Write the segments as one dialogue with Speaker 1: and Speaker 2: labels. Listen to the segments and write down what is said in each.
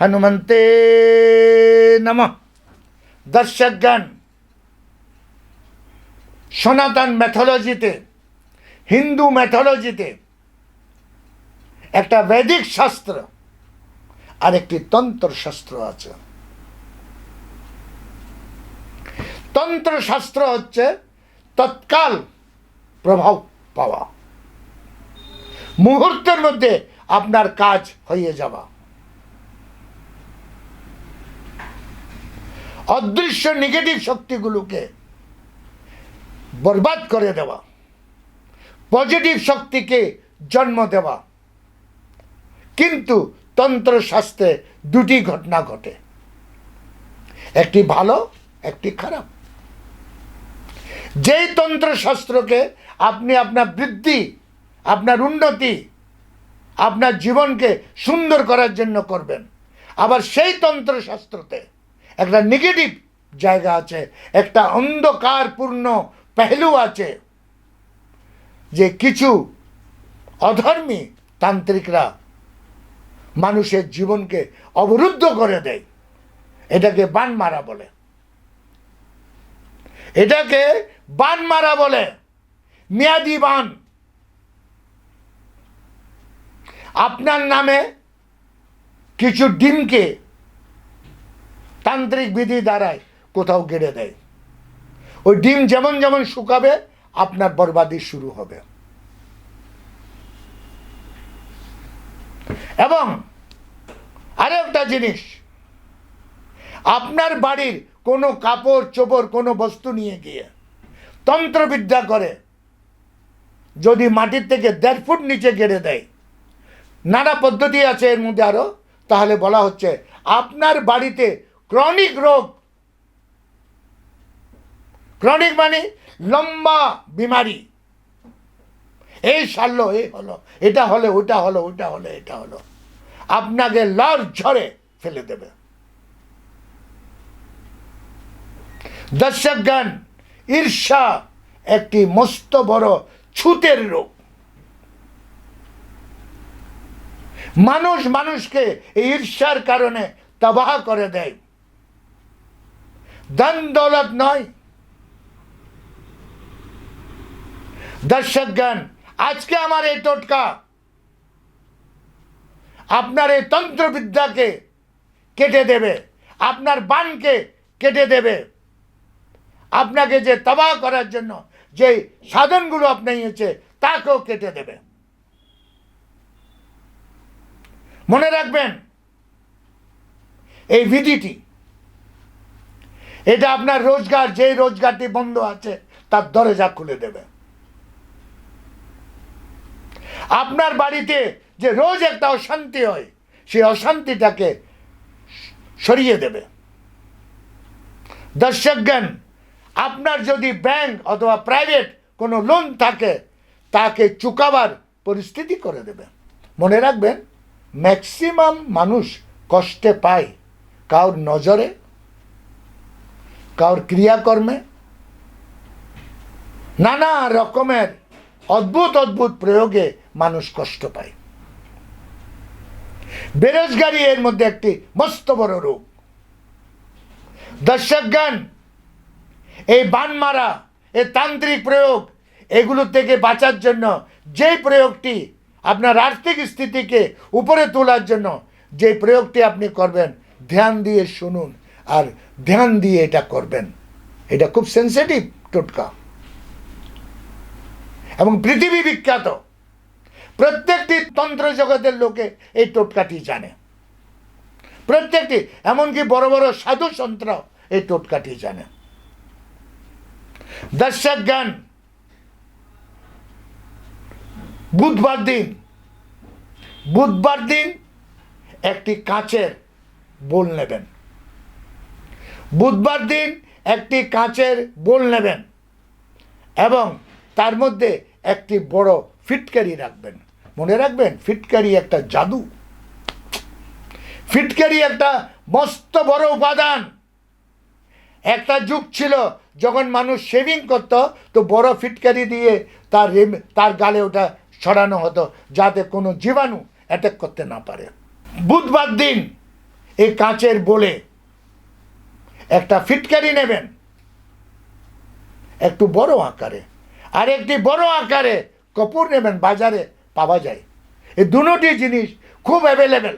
Speaker 1: হনুমন্তে নম দর্শকগণ সনাতন ম্যাথোলজিতে হিন্দু ম্যাথোলজিতে একটা বৈদিক শাস্ত্র আর একটি তন্ত্র শাস্ত্র আছে। তন্ত্র শাস্ত্র হচ্ছে তৎকাল প্রভাব পাওয়া। মুহূর্তের মধ্যে আপনার কাজ হয়ে যাওয়া। অদৃশ্য নেগেটিভ শক্তিগুলোকে বরবাদ করে দেওয়া পজিটিভ শক্তিকে জন্ম দেওয়া। কিন্তু তন্ত্রশাস্ত্রে দুটি ঘটনা ঘটে। একটি ভালো, একটি খারাপ। যেই তন্ত্রশাস্ত্রকে আপনি আপনার বৃদ্ধি, আপনার উন্নতি, আপনার জীবনকে সুন্দর করার জন্য করবেন, আবার সেই তন্ত্রশাস্ত্রতে একটা নেগেটিভ জায়গা আছে, একটা অন্ধকারপূর্ণ পেহলু আছে যে কিছু অধর্মী তান্ত্রিকরা মানুষের জীবনকে অবরুদ্ধ করে দেয়। এটাকে বান মারা বলে। এটাকে বান মারা বলে। মেয়াদি বান। আপনার নামে কিছু ডিমকে তান্ত্রিক বিধি দ্বারায় কোথাও গেড়ে দেয়। ওই ডিম যেমন যেমন শুকাবে, আপনার বরবাদি শুরু হবে। এবং আরও একটা জিনিস, আপনার বাড়ির কোনো কাপড় চোপড় কোনো বস্তু নিয়ে গিয়ে তন্ত্রবিদ্যা করে, যদি মাটির থেকে দেড় ফুট নিচে গেড়ে দেয়, নানা পদ্ধতি আছে এর মধ্যে আরও, তাহলে বলা হচ্ছে আপনার বাড়িতে ক্রনিক রোগ। ক্রনিক মানে লম্বা বিমারি। এই সারলো, এই হলো, এটা হলে, ওটা হলো, ওটা হলে, এটা হলো। আপনাকে লর ঝড়ে ফেলে দেবে। দর্শকগণ, ঈর্ষা একটি মস্ত বড় ছুতের রোগ। মানুষ মানুষকে এই ঈর্ষার কারণে তবাহ করে দেয়। দৌলত নয়। দর্শকগণ আজকে আমার এই টোটকা, আপনার এই তন্ত্রবিদ্যাকে কেটে দেবে, আপনার বানকে কেটে দেবে, আপনাকে যে তবাহ করার জন্য যে সাধনগুলো আপনি আপনাইছে তাকেও কেটে দেবে। মনে রাখবেন, এই বিধিটি এটা আপনার রোজগার যে রোজগারটি বন্ধ আছে, তার দরজা খুলে দেবে। আপনার বাড়িতে যে রোজ একটা অশান্তি হয়, সেই অশান্তিটাকে সরিয়ে দেবে। দর্শকগণ আপনার যদি ব্যাংক অথবা প্রাইভেট কোনো লোন থাকে, তাকে চুকাবার পরিস্থিতি করে দেবে। মনে রাখবেন, ম্যাক্সিমাম মানুষ কষ্টে পায় কাউর নজরে কাউর ক্রিয়াকর্মে নানা রকমের অদ্ভুত অদ্ভুত প্রয়োগে মানুষ কষ্ট পায়। বেরোজগারি এর মধ্যে একটি মস্ত বড় রোগ। দর্শকগণ, এই বান মারা, এই তান্ত্রিক প্রয়োগ, এগুলো থেকে বাঁচার জন্য যে প্রয়োগটি আপনার আর্থিক স্থিতিকে উপরে তোলার জন্য যে প্রয়োগটি আপনি করবেন, ধ্যান দিয়ে শুনুন। আর ধ্যান দিয়ে এটা করবেন। এটা খুব সেন্সিটিভ টোটকা। এবং পৃথিবী বিখ্যাত। প্রত্যেকটি তন্ত্র জগতের লোকে এই টোটকাটি জানে। প্রত্যেকটি, এমনকি বড় বড় সাধু সন্ত্র এই টোটকাটি জানে। দর্শক জ্ঞান। বুধবার দিন। বুধবার দিন একটি কাঁচের বোল নেবেন। বুধবার দিন একটি কাঁচের বোল নেবেন এবং তার মধ্যে একটি বড় ফিটকারি রাখবেন। মনে রাখবেন, ফিটকারি একটা জাদু। ফিটকারি একটা মস্ত বড় উপাদান। একটা যুগ ছিল যখন মানুষ শেভিং করত, তো বড় ফিটকারি দিয়ে তার তার গালে ওটা ছড়ানো হতো, যাতে কোনো জীবাণু অ্যাটাক করতে না পারে। বুধবার দিন এই কাঁচের বলে একটা ফিটকারি নেবেন। একটু বড় আকারে। আর একটি বড় আকারে কপুর নেবেন, বাজারে পাওয়া যায়। এই দুটি জিনিস খুব অ্যাভেলেবেল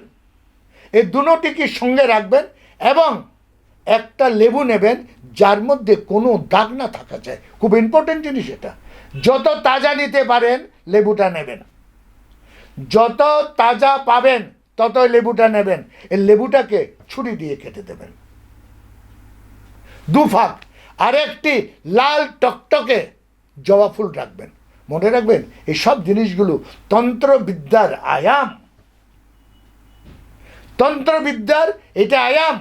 Speaker 1: এই দুটিকে সঙ্গে রাখবেন? এবং একটা লেবু নেবেন, যার মধ্যে কোনো দাগ না থাকা যায়। খুব ইম্পর্টেন্ট জিনিস এটা। যত তাজা নিতে পারেন, লেবুটা নেবেন। যত তাজা পাবেন, ততই লেবুটা নেবেন। এই লেবুটাকে ছুরি দিয়ে কেটে দেবেন। দুফাক আরেকটি লাল টকটকে জবা ফুল রাখবেন। মনে রাখবেন এই সব জিনিসগুলো তন্ত্রবিদ্যার আয়াম। তন্ত্রবিদ্যার এটা আয়াম।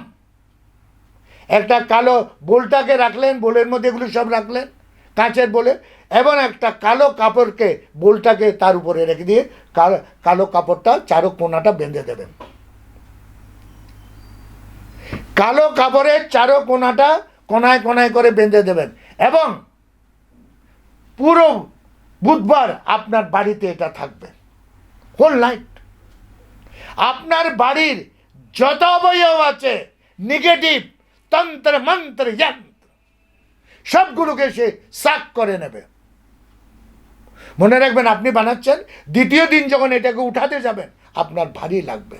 Speaker 1: একটা কালো বোলটাকে রাখলেন, বোলের মধ্যে এগুলো সব রাখলেন, কাঁচের বলে, এবং একটা কালো কাপড়কে বোলটাকে তার উপরে রেখে দিয়ে কালো কালো কাপড়টা চারো কোনাটা বেঁধে দেবেন। কালো কাপড়ের চারো কোনাটা কোনায় কোনায় করে বেঁধে দেবেন। এবং পুরো বুধবার আপনার বাড়িতে এটা থাকবে। হোল নাইট আপনার বাড়ির যত অবয়ব আছে নেগেটিভ তন্ত্র, মন্ত্র, যন্ত্র, সবগুলোকে সে সাক করে নেবে। মনে রাখবেন, আপনি বানাচ্ছেন, দ্বিতীয় দিন যখন এটাকে উঠাতে যাবেন, আপনার ভারী লাগবে।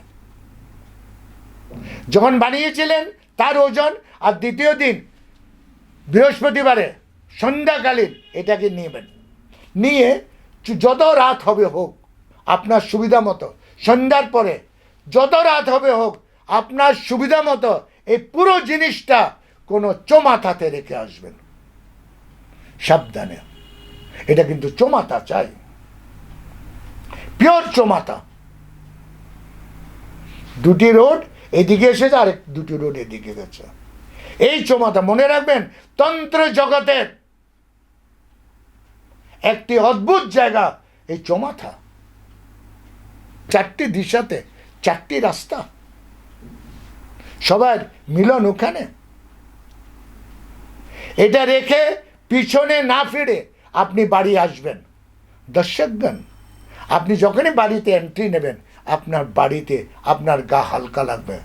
Speaker 1: যখন বানিয়েছিলেন, তার ওজন, আর দ্বিতীয় দিন বৃহস্পতিবারে, সন্ধ্যাকালীন এটাকে নেবেন। নিয়ে যত রাত হবে হোক, আপনার সুবিধা মতো, সন্ধ্যার পরে যত রাত হবে হোক, আপনার সুবিধা মতো এই পুরো জিনিসটা কোনো চোমাথাতে রেখে আসবেন। সাবধানে। এটা কিন্তু চোমাতা চাই। পিওর চোমাতা দুটি রোড এদিকে এসেছে, আরেক দুটি রোড এদিকে গেছে। এই চোমাতা মনে রাখবেন, তন্ত্র জগতের একটি অদ্ভুত জায়গা, এই চোমাথা চারটি দিশাতে, চারটি রাস্তা। সবার মিলন ওখানে। এটা রেখে পিছনে না ফিরে আপনি বাড়ি আসবেন। দর্শকগণ, আপনি যখনই বাড়িতে এন্ট্রি নেবেন, আপনার বাড়িতে আপনার গা হালকা লাগবে।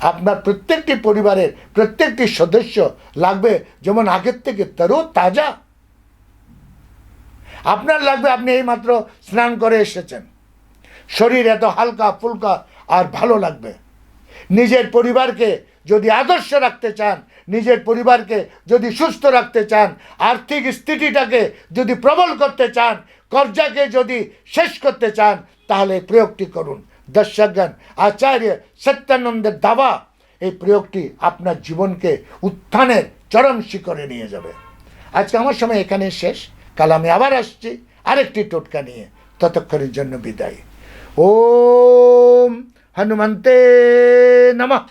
Speaker 1: আপনার প্রত্যেকটি পরিবারের প্রত্যেকটি সদস্য লাগবে, যেমন আগের থেকে তারও তাজা। আপনার লাগবে, আপনি এইমাত্র স্নান করে এসেছেন। শরীর এত হালকা, ফুলকা, আর ভালো লাগবে। নিজের পরিবারকে যদি আদর্শ রাখতে চান, নিজের পরিবারকে যদি সুস্থ রাখতে চান, আর্থিক স্থিতিটাকে যদি প্রবল করতে চান, কর্জাকে যদি শেষ করতে চান, তাহলে প্রয়োগটি করুন। দর্শকগণ আচার্য সত্যানন্দের দাবা এই প্রয়োগটি আপনার জীবনকে উত্থানের চরম শিখরে নিয়ে যাবে। আজকে আমার সময় এখানে শেষ। কাল আমি আবার আসছি আরেকটি টোটকা নিয়ে। ততক্ষণের জন্য বিদায়। ওম হনুমন্তে নমঃ।